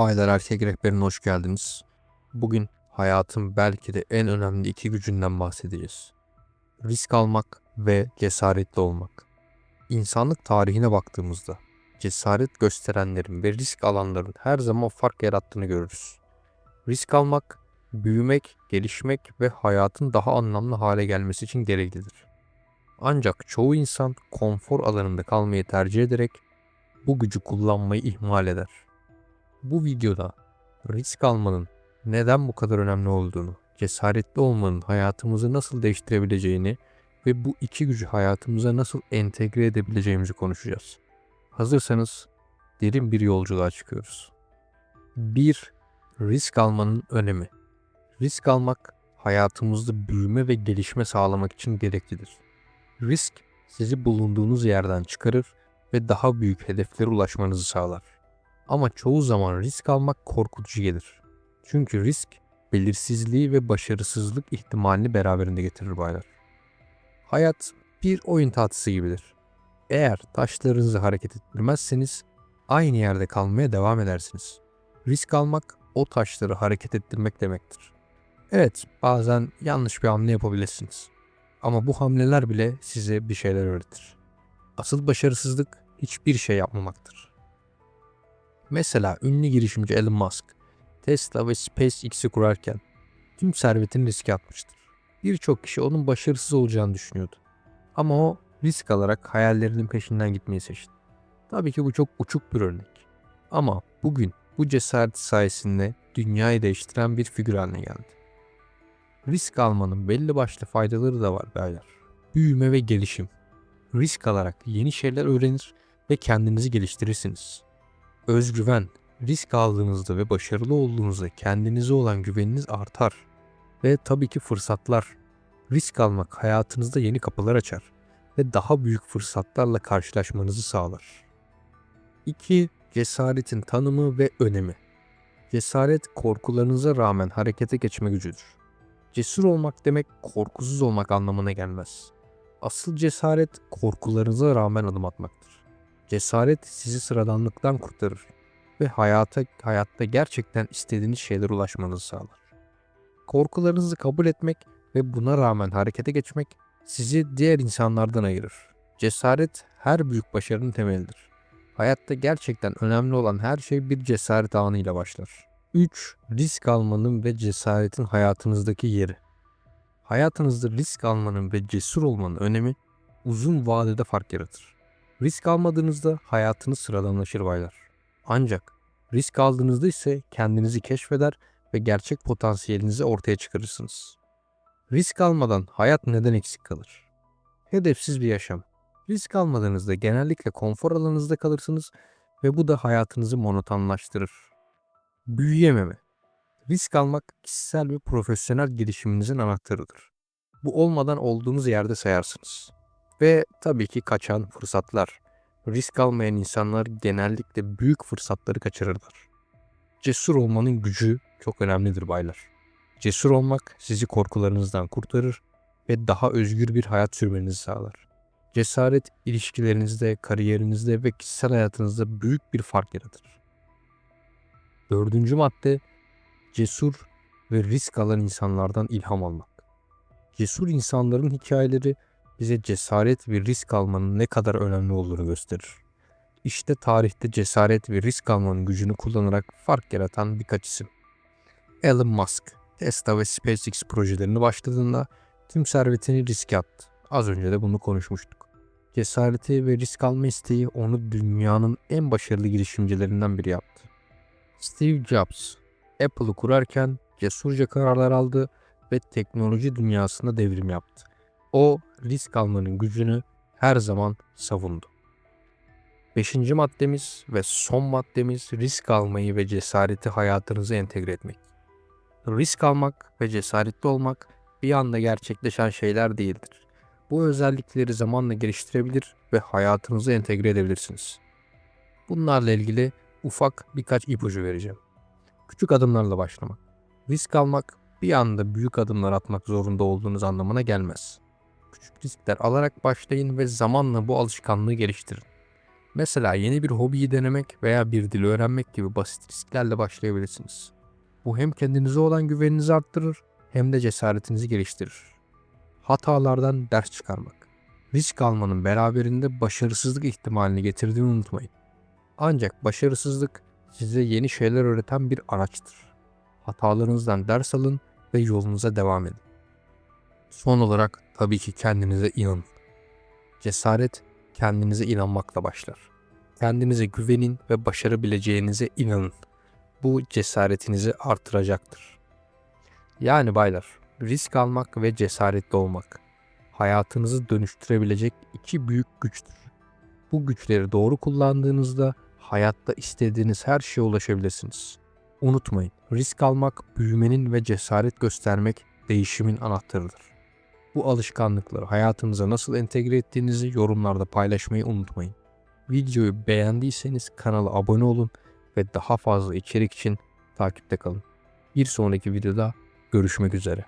Baylar Erkek Rehberi'ne hoş geldiniz. Bugün hayatın belki de en önemli iki gücünden bahsedeceğiz. Risk almak ve cesaretli olmak. İnsanlık tarihine baktığımızda cesaret gösterenlerin ve risk alanların her zaman fark yarattığını görürüz. Risk almak, büyümek, gelişmek ve hayatın daha anlamlı hale gelmesi için gereklidir. Ancak çoğu insan konfor alanında kalmayı tercih ederek bu gücü kullanmayı ihmal eder. Bu videoda risk almanın neden bu kadar önemli olduğunu, cesaretli olmanın hayatımızı nasıl değiştirebileceğini ve bu iki gücü hayatımıza nasıl entegre edebileceğimizi konuşacağız. Hazırsanız derin bir yolculuğa çıkıyoruz. 1. Risk almanın önemi. Risk almak hayatımızda büyüme ve gelişme sağlamak için gereklidir. Risk sizi bulunduğunuz yerden çıkarır ve daha büyük hedeflere ulaşmanızı sağlar. Ama çoğu zaman risk almak korkutucu gelir. Çünkü risk belirsizliği ve başarısızlık ihtimalini beraberinde getirir baylar. Hayat bir oyun tahtası gibidir. Eğer taşlarınızı hareket ettirmezseniz aynı yerde kalmaya devam edersiniz. Risk almak o taşları hareket ettirmek demektir. Evet, bazen yanlış bir hamle yapabilirsiniz. Ama bu hamleler bile size bir şeyler öğretir. Asıl başarısızlık hiçbir şey yapmamaktır. Mesela ünlü girişimci Elon Musk, Tesla ve SpaceX'i kurarken tüm servetini riske atmıştır. Birçok kişi onun başarısız olacağını düşünüyordu. Ama o risk alarak hayallerinin peşinden gitmeyi seçti. Tabii ki bu çok uçuk bir örnek. Ama bugün bu cesaret sayesinde dünyayı değiştiren bir figür haline geldi. Risk almanın belli başlı faydaları da var beyler. Büyüme ve gelişim. Risk alarak yeni şeyler öğrenir ve kendinizi geliştirirsiniz. Özgüven. Risk aldığınızda ve başarılı olduğunuzda kendinize olan güveniniz artar. Ve tabii ki fırsatlar. Risk almak hayatınızda yeni kapılar açar ve daha büyük fırsatlarla karşılaşmanızı sağlar. 2. Cesaretin tanımı ve önemi. Cesaret korkularınıza rağmen harekete geçme gücüdür. Cesur olmak demek korkusuz olmak anlamına gelmez. Asıl cesaret korkularınıza rağmen adım atmaktır. Cesaret sizi sıradanlıktan kurtarır ve hayata hayatta gerçekten istediğiniz şeylere ulaşmanızı sağlar. Korkularınızı kabul etmek ve buna rağmen harekete geçmek sizi diğer insanlardan ayırır. Cesaret her büyük başarının temelidir. Hayatta gerçekten önemli olan her şey bir cesaret anıyla başlar. 3. Risk almanın ve cesaretin hayatınızdaki yeri. Hayatınızda risk almanın ve cesur olmanın önemi uzun vadede fark yaratır. Risk almadığınızda hayatınız sıradanlaşır baylar. Ancak risk aldığınızda ise kendinizi keşfeder ve gerçek potansiyelinizi ortaya çıkarırsınız. Risk almadan hayat neden eksik kalır? Hedefsiz bir yaşam. Risk almadığınızda genellikle konfor alanınızda kalırsınız ve bu da hayatınızı monotonlaştırır. Büyüyememe. Risk almak kişisel ve profesyonel gelişiminizin anahtarıdır. Bu olmadan olduğunuz yerde sayarsınız. Ve tabii ki kaçan fırsatlar. Risk almayan insanlar genellikle büyük fırsatları kaçırırlar. Cesur olmanın gücü çok önemlidir baylar. Cesur olmak sizi korkularınızdan kurtarır ve daha özgür bir hayat sürmenizi sağlar. Cesaret ilişkilerinizde, kariyerinizde ve kişisel hayatınızda büyük bir fark yaratır. Dördüncü madde cesur ve risk alan insanlardan ilham almak. Cesur insanların hikayeleri bize cesaret ve risk almanın ne kadar önemli olduğunu gösterir. İşte tarihte cesaret ve risk almanın gücünü kullanarak fark yaratan birkaç isim. Elon Musk, Tesla ve SpaceX projelerini başladığında tüm servetini riske attı. Az önce de bunu konuşmuştuk. Cesareti ve risk alma isteği onu dünyanın en başarılı girişimcilerinden biri yaptı. Steve Jobs, Apple'ı kurarken cesurca kararlar aldı ve teknoloji dünyasında devrim yaptı. O risk almanın gücünü her zaman savundu. Beşinci maddemiz ve son maddemiz risk almayı ve cesareti hayatınıza entegre etmek. Risk almak ve cesaretli olmak bir anda gerçekleşen şeyler değildir. Bu özellikleri zamanla geliştirebilir ve hayatınıza entegre edebilirsiniz. Bunlarla ilgili ufak birkaç ipucu vereceğim. Küçük adımlarla başlamak. Risk almak bir anda büyük adımlar atmak zorunda olduğunuz anlamına gelmez. Küçük riskler alarak başlayın ve zamanla bu alışkanlığı geliştirin. Mesela yeni bir hobiyi denemek veya bir dil öğrenmek gibi basit risklerle başlayabilirsiniz. Bu hem kendinize olan güveninizi arttırır hem de cesaretinizi geliştirir. Hatalardan ders çıkarmak. Risk almanın beraberinde başarısızlık ihtimalini getirdiğini unutmayın. Ancak başarısızlık size yeni şeyler öğreten bir araçtır. Hatalarınızdan ders alın ve yolunuza devam edin. Son olarak tabii ki kendinize inanın. Cesaret kendinize inanmakla başlar. Kendinize güvenin ve başarabileceğinize inanın. Bu cesaretinizi artıracaktır. Yani baylar, risk almak ve cesaretli olmak hayatınızı dönüştürebilecek iki büyük güçtür. Bu güçleri doğru kullandığınızda hayatta istediğiniz her şeye ulaşabilirsiniz. Unutmayın, risk almak, büyümenin ve cesaret göstermek değişimin anahtarıdır. Bu alışkanlıkları hayatınıza nasıl entegre ettiğinizi yorumlarda paylaşmayı unutmayın. Videoyu beğendiyseniz kanala abone olun ve daha fazla içerik için takipte kalın. Bir sonraki videoda görüşmek üzere.